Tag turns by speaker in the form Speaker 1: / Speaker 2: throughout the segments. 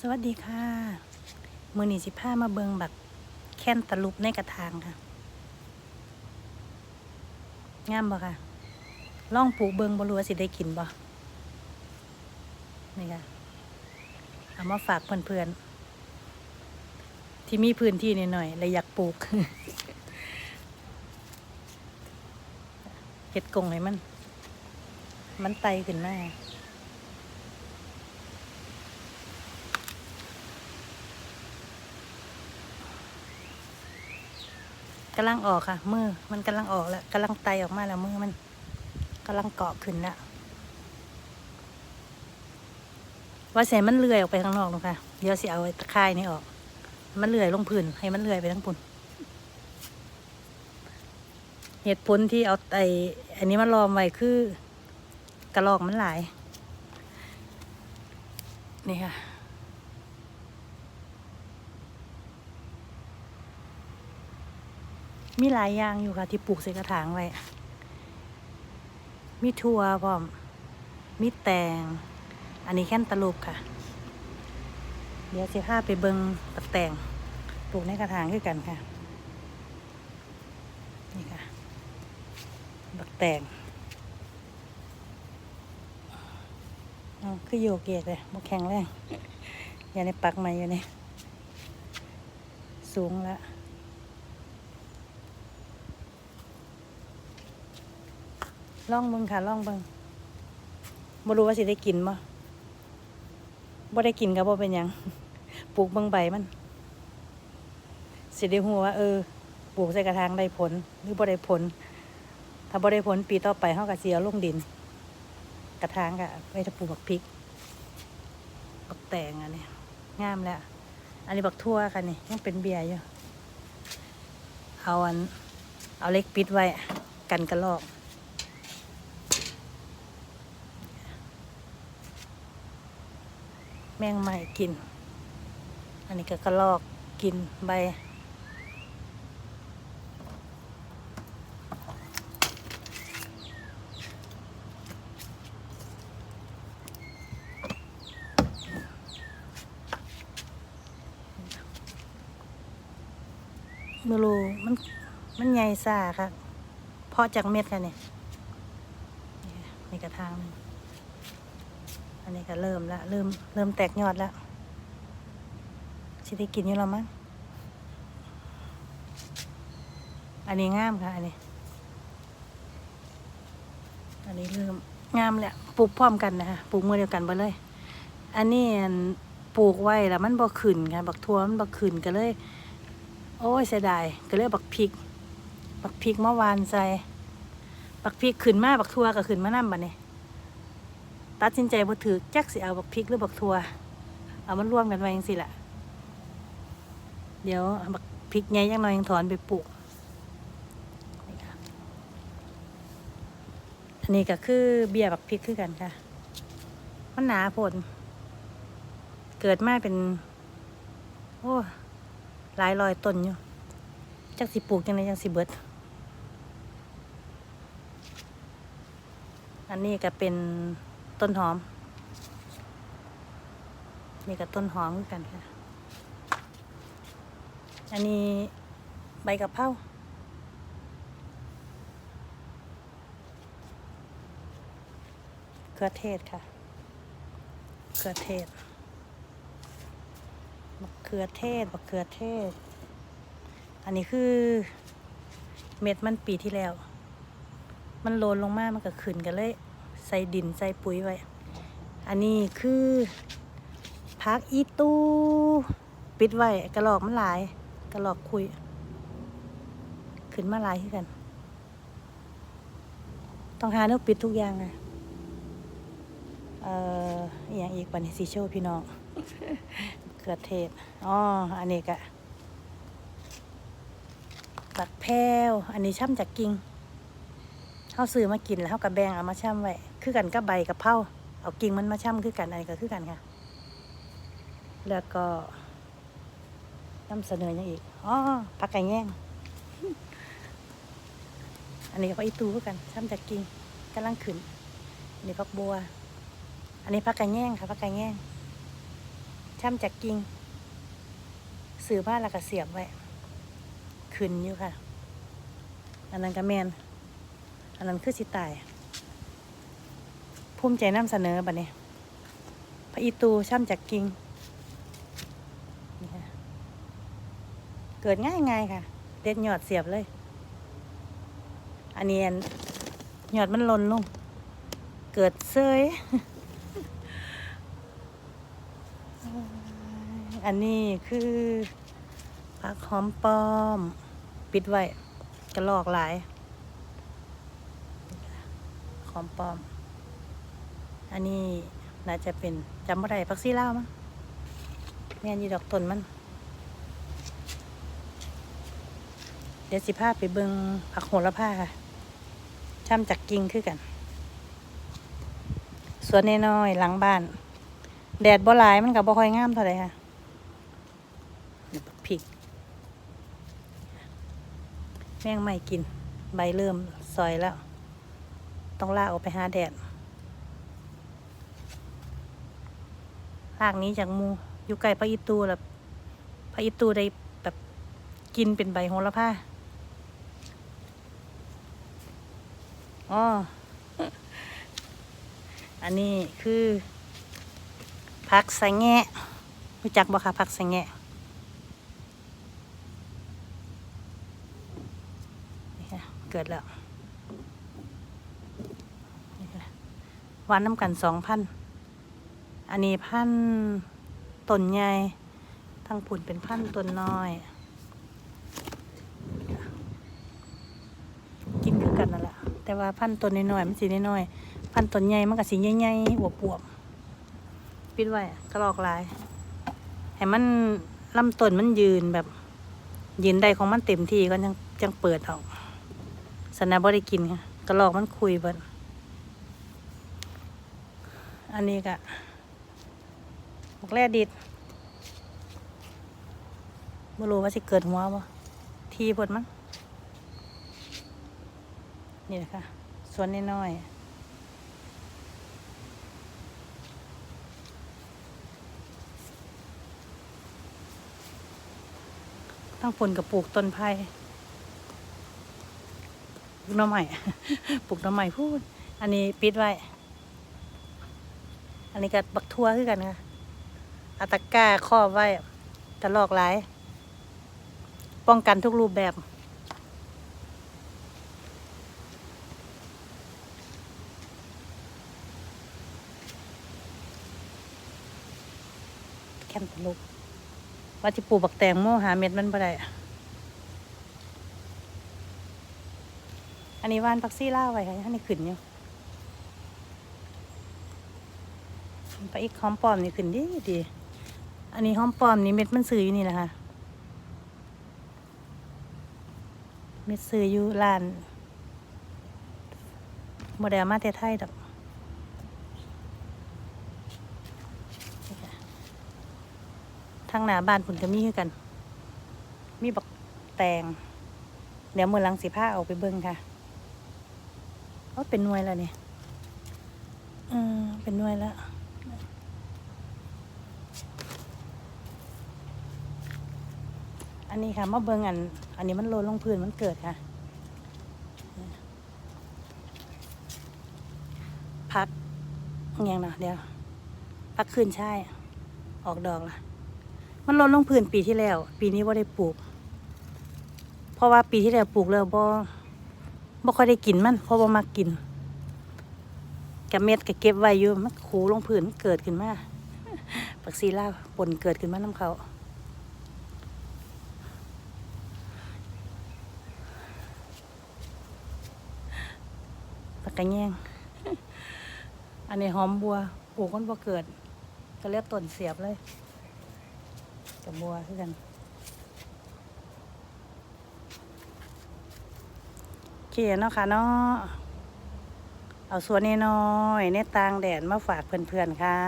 Speaker 1: สวัสดีค่ะ มือหนีสิผ้ามาเบิงบักแค้นตะลุบในกระถางค่ะ งามบ่ค่ะ ล่องปลูกเบิงบรู้ว่าสิได้กินบ่นี่ค่ะ เอามาฝากเพื่อนๆ ที่มีพื้นที่นิดหน่อยเลยอยากปลูกเห็ดกงให้มัน มันไตขึ้นมา กำลังออกค่ะ มือมันกำลังออกแล้วกำลังไตออกมาแล้วมือมันกำลังเกาะขึ้นแล้วว่าเสียมันเลื่อยออกไปข้างนอกลงค่ะเดี๋ยวสิเอาตะไคร่นี่ออก มันเลื่อยลงพื้นให้มันเลื่อยไปทั้งปุ่นเหตุผลที่เอาไออันนี้มาลอมไว้คือกระลอกมันหลาย นี่ค่ะ มีหลายอย่างอยู่ค่ะที่ปลูกใส่กระถางไว้ มีถั่วพร้อม มีแตง อันนี้แค่นตะลุบค่ะ เดี๋ยวสิพาไปเบิงตักแตงปลูกในกระถางด้วยกันค่ะ นี่ค่ะ บักแตงเอคือโยกเยกเลยบกแข็งแรงอย่าในปักใหม่อยู่นี่ สูงแล้ว ล่องเบิงค่ะล่องเบิงบ่รู้ว่าสิได้กินบ่บ่ได้กินก็บ่เป็นหยังปลูกเบิงใบมัน สิได้ฮู้ว่าเออปลูกใส่กระถางได้ผลหรือบ่ได้ผล ถ้าบ่ได้ผลปีต่อไปเฮาก็สิเอาลงดิน กระถางก็ไว้ถ้าปลูกบักพริกบักแตงอันนี้งามแล้ว อันนี้บักทั่วค่ะนี่ยังเป็นเบียร์อยู่เอาอัน เอาเล็กปิดไว้กันกระลอก แมงใหม่กิน อันนี้ก็กระลอกกินใบมรูมันมันใหญ่ซ่าค่ะเพาะจากเม็ดค่ะเนี่ยนี่ค่ะนี่กระทางนึง อันนี้ก็เริ่มละเริ่มเริ่มแตกยอดแล้วสิได้กินอยู่แล้วมั้งอันนี้งามค่ะ อันนี้ อันนี้เริ่มงามแหละปลูกพร้อมกันนะคะปลูกมือเดียวกันไปเลย อันนี้ปลูกไว้แล้วมันบ่ขึ้นค่ะบักทั่วมันบ่ขึ้นก็เลย โอ้ยเสียดายก็เลยบักพริก บักพริกเมื่อวานใส่บักพริกขึ้นมาบักทั่วก็ขึ้นมานํบัดนี้ ตัดสินใจบ่ถือแจักสิเอาบักพริกหรือบักทัวเอามันรวมกันไว้จังซี่แหละเดี๋ยวบักพริกใหญ่ยังน้อยยังถอนไปปลูกอันนี้ก็คือเบียร์บักพริกคือกันค่ะ มันหนาผล เกิดมาเป็น โอ้หลายรอยต้นอยู่จักสิปลูกจังไดจังสิเบิด อันนี้ก็เป็น ต้นหอม นี่กับต้นหอมเหมือนกันค่ะ อันนี้ใบกะเพราเครือเทศค่ะเครือเทศมะเขือเทศมะเขือเทศ อันนี้คือ เม็ดมันปีที่แล้ว มันโลนลงมามันก็ขึ้นกันเลย ใส่ดินใส่ปุ๋ยไว้ อันนี้คือพักอีตูปิดไว้กระหลอกมันหลาย กระหลอกคุย ขึ้นมาหลายขึ้นกัน ต้องหาเนื้อปิดทุกอย่างนะเอ่ออย่างอีกปันสีโชพี่น้องเขือเทศอ๋ออันนี้กะบักแพวอันนี้ช่ำจากกิ่งเขาซื้อมากินแล้วเขากระแบงเอามาช่ำไว้ คือกันกับใบกับเผาเอากิ่งมันมาช่ำคือกันอันนี้ก็คือกันค่ะ แล้วก็นำเสนออย่างอีกอ๋อผักไก่แง่งอันนี้ก็อีตูคือกันช่ำจากกิ่งกำลังขึ้นอันนี้ผักบัว อันนี้ผักไก่แง่งค่ะผักไก่แง่งช่ำจากกิ่งสื่อผ้าแล้วก็เสียบไว้ขึ้นอยู่ค่ะ อันนั้นก็แมนอันนั้นคือสิตาย ภูมิใจนำเสนอบัดนี้พระอีตูช่ำจากกิ่งเกิดง่ายง่ายค่ะ เด็ดหยอดเสียบเลย อันนี้หยอดมันหล่นลง เกิดเซยอันนี้คือผักหอมปอม ปิดไว้กระลอกหลายหอมปอม อันนี้น่าจะเป็นจำบ่ได้ผักซีลาวมั้งแม่นยีดอกต้นมัน เดี๋ยวสิพาไปเบิงผักโหระพาค่ะช่ำจากกิ่งคือกัน สวนน้อยๆหลังบ้าน แดดบ่หลายมันกับบ่ค่อยงามเท่าไหร่ค่ะนี่บักพริกแมงไม่กิน ใบเริ่มซอยแล้ว ต้องลากออกไปหาแดด ลากนี้จากมูอยู่ไกลพระอิตูแล้วพระอิตูได้แบบกินเป็นใบโหระพาอ๋ออันนี้คือผักสะแงะรู้จักบ่คะผักสะแงะเกิดแล้ววานน้ำกันสองพัน อันนี้พันต้นใหญ่ทั้งผุนเป็นพันต้นน้อย กินคือกันนั่นแหละแต่ว่าพันต้นน้อยๆมันสีน้อยๆพันต้นใหญ่มันก็สีใหญ่ๆอวบๆปิดไว้กระลอกลายให้มันลำต้นมันยืนแบบยืนได้ของมันเต็มที่ก็ยังยังเปิดออกสนะบ่ได้กินค่ะกระลอกมันคุยเบิดอันนี้ก็ บอกแร่ดิดไม่รู้ว่าสิเกิดหัวบ่ทีพิ่นมั้งนี่นะคะสวนน้อยๆตั้งฝนกับปลูกต้นไผ่ปลูกน้ำใหม่ปลูกน้ำใหม่พูด อันนี้ปิดไว้ อันนี้ก็บักทั่วคือกันค่ะ อาตะก้าครอบไว้กระลอกหลาย ป้องกันทุกรูปแบบแคนตลูปว่าจะปลูกบักแตงโมหาเม็ดมันบ่ได้ อันนี้ว่านพักซี่ล่าไว้ค่ะอันนี้ขึ้นอยู่ไปอีกหอมปอมนี่ขึ้นดีดี อันนี้หอมปลอมนี่เม็ดมันซื้ออยู่นี่แหละค่ะ เม็ดซื้ออยู่ร้านโมเดลมาแต่ไทยดอกทางหน้าบ้านผุนก็มีคือกัน มีบักแตง เดี๋ยวมือลังสีผ้าเอาไปเบิ่งค่ะว่าเป็นหน่วยแล้วเนี่ยอืมเป็นหน่วยแล้ว อันนี้ค่ะมาเบิงอัน อันนี้มันโลนลงพื้นมันเกิดค่ะพักอย่างนะเดี๋ยวพักคืนใช่ออกดอกละมันลดลงพื้นปีที่แล้ว ปีนี้ว่าได้ปลูก เพราะว่าปีที่แล้วปลูกแล้วบ่บ่ค่อยได้กินมันเพราะว่ามากินกับเม็ดก็เก็บไว้อยู่มันขูลงพื้นมันเกิดขึ้นมาปักซีล่าปนเกิดขึ้นมาน้ำเขา กระแยง อันนี้หอมบัวปลูกมันบ่เกิด ก็เรียกต้นเสียบเลยกับบัวคือกันเขียนเนาะค่ะเนาะเอาส่วนนี้น้อยในตางแดดมาฝากเพื่อนๆค่ะ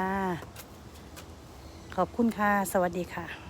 Speaker 1: ขอบคุณค่ะ สวัสดีค่ะ